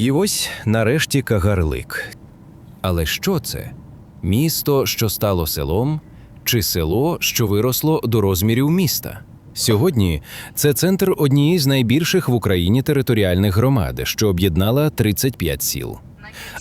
І ось нарешті Кагарлик. Але що це? Місто, що стало селом, чи село, що виросло до розмірів міста? Сьогодні це центр однієї з найбільших в Україні територіальних громад, що об'єднала 35 сіл.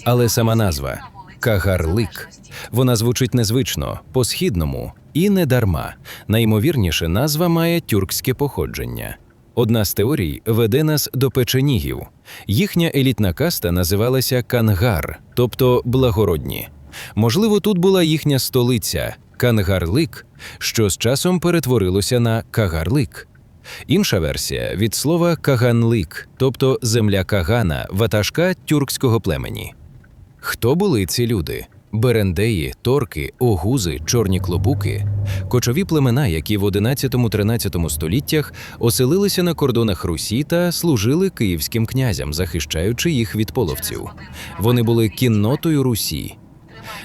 Але сама назва Кагарлик. Вона звучить незвично, по-східному і не дарма. Найімовірніше, назва має тюркське походження. Одна з теорій веде нас до печенігів. Їхня елітна каста називалася Кангар, тобто благородні. Можливо, тут була їхня столиця Кангарлик, що з часом перетворилося на Кагарлик. Інша версія від слова Каганлик, тобто земля Кагана, ватажка тюркського племені. Хто були ці люди? Берендеї, торки, огузи, чорні клобуки, кочові племена, які в 11-13 століттях оселилися на кордонах Русі та служили київським князям, захищаючи їх від половців. Вони були кіннотою Русі.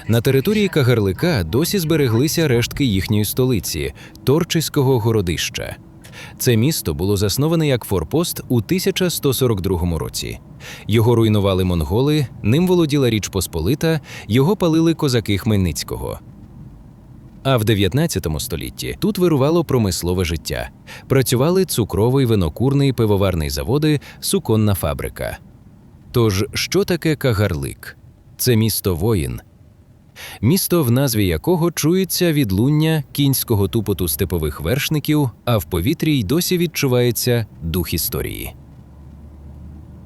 На території Кагарлика досі збереглися рештки їхньої столиці Торчиського городища. Це місто було засноване як форпост у 1142 році. Його руйнували монголи, ним володіла Річ Посполита, його палили козаки Хмельницького. А в 19 столітті тут вирувало промислове життя. Працювали цукровий, винокурний, пивоварний заводи, суконна фабрика. Тож, що таке Кагарлик? Це місто воїн, місто, в назві якого чується відлуння кінського тупоту степових вершників, а в повітрі й досі відчувається дух історії.